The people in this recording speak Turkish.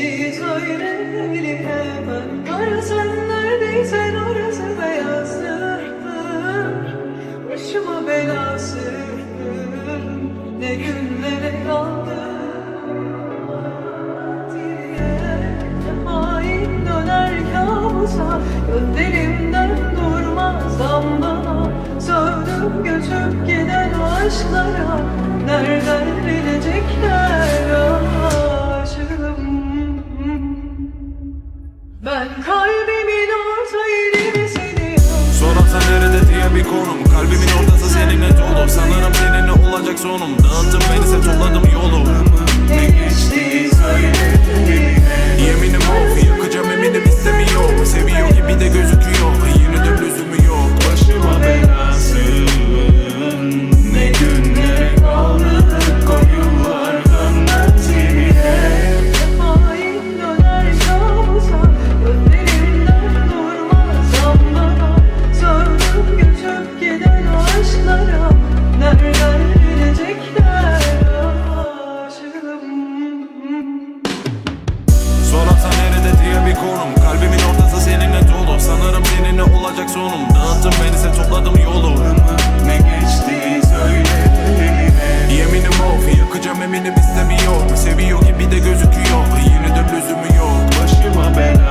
Geçti söyleyeli hemen Arasın neredeysen orası beyazdır Başıma belası Ne günlere kaldım olsa Gönderimden durmaz damla Sövdüm göçüp giden o aşklara Nereden bilecekler? Ben kalbimin orta yerimi seni Sorarsa nerede diye bir konum. Kalbimin ortası seninle dolu. Sanırım seninle olacak sonum. Dağıttın beni sen topladım yolu. Ne geçti söyle. Yeminim of yakacağım eminim istemiyor. Seviyor gibi de gözüküyor. Yine de lüzum bir konum. Kalbimin ortası seninle dolu. Sanırım seninle olacak sonum. Dağıttım beni sen topladım yolu. Ne geçti söyle Yeminim of yakacağım eminim istemiyor. Seviyor gibi de gözüküyor. Yine de lüzumu yok. Başıma bela